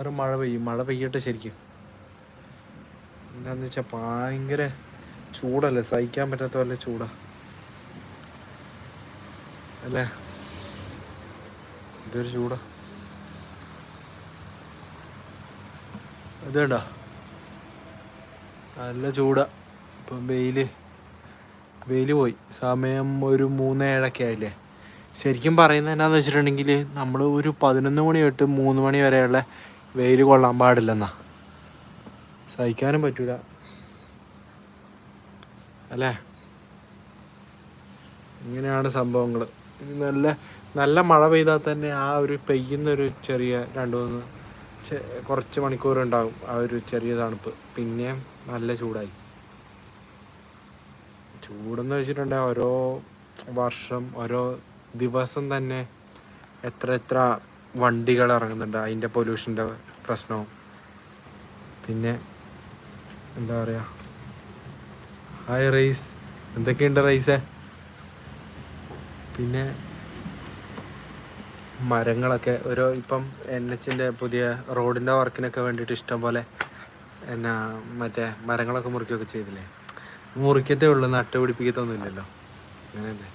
ഒരു മഴ പെയ്യും. മഴ പെയ്യട്ടെ ശരിക്കും. എന്താന്ന് വെച്ചാൽ ഭയങ്കര ചൂടല്ലേ? സഹിക്കാൻ പറ്റാത്ത പോലെ ചൂടാ. അല്ലേ? ഇതൊരു ചൂടാ. ഇതുണ്ടോ? നല്ല ചൂടാ. ഇപ്പം വെയിൽ. വെയിൽ പോയി. സമയം ഒരു മൂന്ന് ഏഴൊക്കെ ആയില്ലേ? ശരിക്കും പറയുന്നത് എന്നാന്ന് വെച്ചിട്ടുണ്ടെങ്കിൽ നമ്മൾ ഒരു പതിനൊന്ന് മണി തൊട്ട് മൂന്ന് മണി വരെയുള്ള വെയിൽ കൊള്ളാൻ പാടില്ലെന്നാ. സഹിക്കാനും പറ്റൂല. അല്ലേ? ഇങ്ങനെയാണ് സംഭവങ്ങൾ നല്ല നല്ല മഴ പെയ്താൽ തന്നെ ആ ഒരു പെയ്യുന്നൊരു ചെറിയ രണ്ട് മൂന്ന് കുറച്ച് മണിക്കൂർ ഉണ്ടാകും ആ ഒരു ചെറിയ തണുപ്പ്. പിന്നെ നല്ല ചൂടായി. ചൂടെന്ന് വെച്ചിട്ടുണ്ടെങ്കിൽ ഓരോ വർഷം ഓരോ ദിവസം തന്നെ എത്ര എത്ര വണ്ടികൾ ഇറങ്ങുന്നുണ്ട് അതിന്റെ പൊല്യൂഷന്റെ പ്രശ്നവും. പിന്നെ എന്താ പറയുക ഹായ് റൈസ് എന്തൊക്കെയുണ്ട് റൈസേ പിന്നെ മരങ്ങളൊക്കെ. ഒരു ഇപ്പം എൻ എച്ചിന്റെ പുതിയ റോഡിന്റെ വർക്കിനൊക്കെ വേണ്ടിയിട്ട് ഇഷ്ടം പോലെ എന്നാ മറ്റേ മരങ്ങളൊക്കെ മുറിക്കുകയൊക്കെ ചെയ്തില്ലേ? മുറിക്കത്തേ ഉള്ളൂ. നട്ടുപിടിപ്പിക്കത്തൊന്നുമില്ലല്ലോ അങ്ങനെയല്ലേ?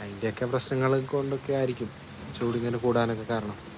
അതിന്റെയൊക്കെ പ്രശ്നങ്ങൾ കൊണ്ടൊക്കെ ആയിരിക്കും. ചൂടിങ്ങനെ കൂടാനൊക്കെ കാരണം.